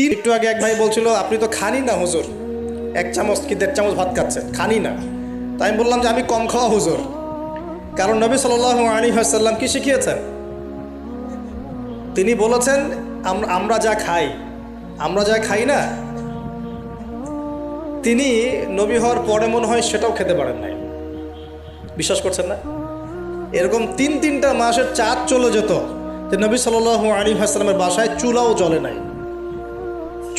তিন একটু আগে এক ভাই বলছিল, আপনি তো খানি না হুজুর। এক চামচ কি দেড় চামচ ভাত খাচ্ছেন? খানি না। তাই আমি বললাম যে, আমি কম খাওয়া হুজুর। কারণ নবী সাল আলী হাসাল্লাম কি শিখিয়েছেন? তিনি বলেছেন আমরা যা খাই, আমরা যা খাই না, তিনি নবী হওয়ার পরে মনে হয় সেটাও খেতে পারেন নাই। বিশ্বাস করছেন না? এরকম তিন তিনটা মাসের চাঁদ চলে যেত যে নবী সাল আলী হাসলামের বাসায় চুলাও জ্বলে নাই।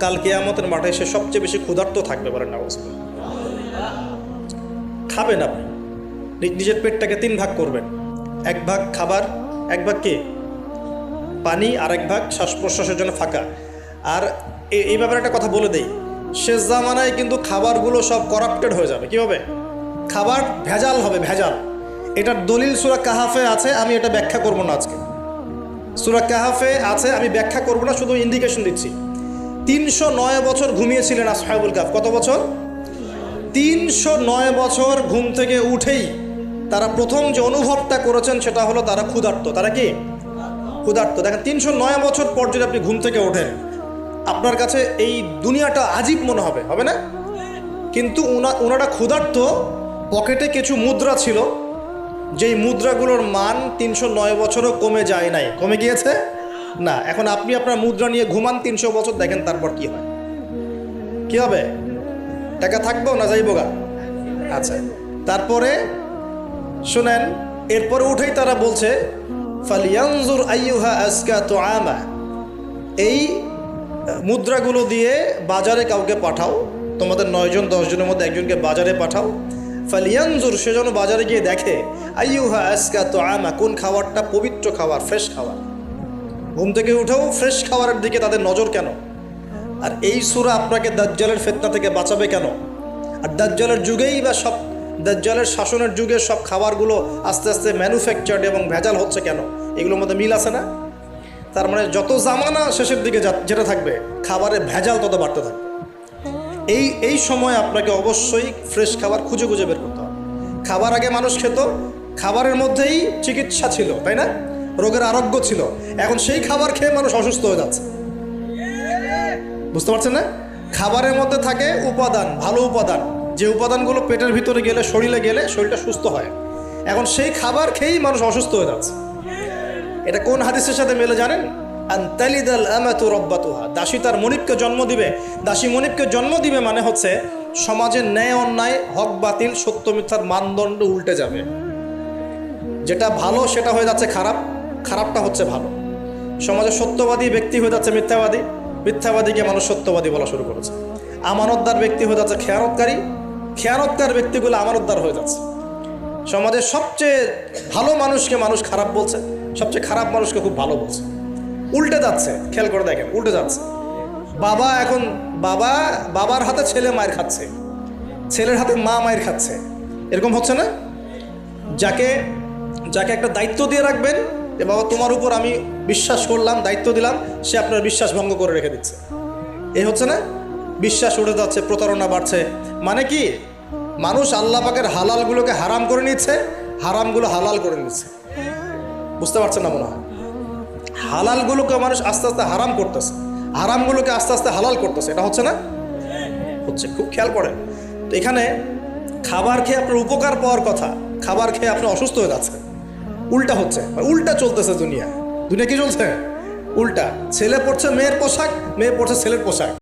কাল কেয়ামতের মাঠে সে সবচেয়ে বেশি ক্ষুধার্ত থাকবে বলেন না খাবেন আপনি। নিজের পেটটাকে তিন ভাগ করবেন। এক ভাগ খাবার, এক ভাগ কি? পানি আর এক ভাগ শ্বাস প্রশ্বাসের জন্য ফাঁকা। আর এই ব্যাপারে একটা কথা বলে দেই। শেষ জামানায় কিন্তু খাবারগুলো সব করাপ্টেড হয়ে যাবে। কি হবে খাবার ভেজাল হবে, ভেজাল। এটার দলিল সুরা কাহাফে আছে, আমি এটা ব্যাখ্যা করব না আজকে। সুরা কাহাফে আছে, আমি ব্যাখ্যা করব না, শুধু ইন্ডিকেশন দিচ্ছি। তিনশো নয় বছর ঘুমিয়েছিলেন আসহাবুল কাফ। কত বছর? তিনশো নয় বছর ঘুম থেকে উঠেই তারা প্রথম যে অনুভবটা করেছেন সেটা হলো তারা ক্ষুধার্ত। তারা কি? ক্ষুধার্ত। দেখেন, তিনশো নয় বছর পর যদি আপনি ঘুম থেকে ওঠেন, আপনার কাছে এই দুনিয়াটা আজীব মনে হবে হবে না? কিন্তু ওনারা ক্ষুধার্ত, পকেটে কিছু মুদ্রা ছিল, যেই মুদ্রাগুলোর মান তিনশো নয় বছরও কমে যায় নাই। কমে গিয়েছে? না, এখন আপনি আপনার মুদ্রা নিয়ে ঘুমান তিনশো বছর, দেখেন তারপর কি হয়। কি হবে? টাকা থাকব না যাইব গা? আচ্ছা তারপরে শুনেন, এরপরে উঠেই তারা বলছে, ফালিয়ানজুর আইয়ুহা আজকা তো আমা এই মুদ্রাগুলো দিয়ে বাজারে কাউকে পাঠাও, তোমাদের নয়জন, দশজনের মধ্যে একজনকে বাজারে পাঠাও। ফালিয়ানজুর, সে যেন বাজারে গিয়ে দেখে, আইয়ুহা আজকা তো আমা কোন খাবারটা পবিত্র খাবার, ফ্রেশ খাবার? ঘুম থেকে উঠেও ফ্রেশ খাবারের দিকে তাদের নজর কেন? আর এই সুরা আপনাকে দাজ্জালের ফেতনা থেকে বাঁচাবে কেন? আর দাজ্জালের যুগেই বা সব, দাজ্জালের শাসনের যুগে সব খাবারগুলো আস্তে আস্তে ম্যানুফ্যাকচার্ড এবং ভেজাল হচ্ছে কেন? এগুলোর মধ্যে মিল আছে না? তার মানে যত জামানা শেষের দিকে যেটা থাকবে খাবারের ভেজাল তত বাড়তে থাকবে। এই এই সময় আপনাকে অবশ্যই ফ্রেশ খাবার খুঁজে খুঁজে বের করতে হবে। খাবার আগে মানুষ খেত, খাবারের মধ্যেই চিকিৎসা ছিল, তাই না? রোগের আরোগ্য ছিল। এখন সেই খাবার খেয়ে মানুষ অসুস্থ হয়ে যাচ্ছে। বুঝতে পারছেন না? খাবারের মধ্যে থাকে উপাদান, ভালো উপাদান। যে উপাদানগুলো পেটের ভিতরে গেলে, শরীরে গেলে শরীরটা সুস্থ হয়। এখন সেই খাবার খেয়েই মানুষ অসুস্থ হয়ে যাচ্ছে। এটা কোন হাদিসের সাথে মেলে জানেন? দাসী তার মনিবকে জন্ম দিবে। দাসী মনিবকে জন্ম দিবে মানে হচ্ছে সমাজের ন্যায় অন্যায়, হক বাতিল, সত্য মিথ্যার মানদণ্ড উল্টে যাবে। যেটা ভালো, সেটা হয়ে যাচ্ছে খারাপ। খারাপটা হচ্ছে ভালো। সমাজে সত্যবাদী ব্যক্তি হয়ে যাচ্ছে মিথ্যাবাদী। মিথ্যাবাদীকে মানুষ সত্যবাদী বলা শুরু করেছে। আমানতদার ব্যক্তি হয়ে যাচ্ছে খেয়ানতকারী। খেয়ানতকার ব্যক্তিগুলো আমানতদার হয়ে যাচ্ছে। সমাজের সবচেয়ে ভালো মানুষকে মানুষ খারাপ বলছে, সবচেয়ে খারাপ মানুষকে খুব ভালো বলছে। উল্টে যাচ্ছে, খেয়াল করে দেখেন, উল্টে যাচ্ছে। বাবা এখন, বাবা, বাবার হাতে ছেলে মায়ের খাচ্ছে। ছেলের হাতে মা মায়ের খাচ্ছে। এরকম হচ্ছে না? যাকে যাকে একটা দায়িত্ব দিয়ে রাখবেন যে বাবা তোমার উপর আমি বিশ্বাস করলাম, দায়িত্ব দিলাম, সে আপনার বিশ্বাস ভঙ্গ করে রেখে দিচ্ছে। এই হচ্ছে না? বিশ্বাস উঠে যাচ্ছে, প্রতারণা বাড়ছে। মানে কি? মানুষ আল্লাহ পাকের হালালগুলোকে হারাম করে নিচ্ছে, হারামগুলো হালাল করে নিচ্ছে। বুঝতে পারছেন না মনে হয়? হালালগুলোকে মানুষ আস্তে আস্তে হারাম করতেছে, হারামগুলোকে আস্তে আস্তে হালাল করতেছে। এটা হচ্ছে না? হচ্ছে, খুব খেয়াল করেন। তো এখানে খাবার খেয়ে আপনার উপকার পাওয়ার কথা, খাবার খেয়ে আপনি অসুস্থ হয়ে যাচ্ছে উল্টা হচ্ছে উল্টা চলতেছে দুনিয়া। দুনিয়া কি চলছে? উল্টা। ছেলে পড়ছে মেয়ের পোশাক, মেয়ে পড়ছে ছেলের পোশাক।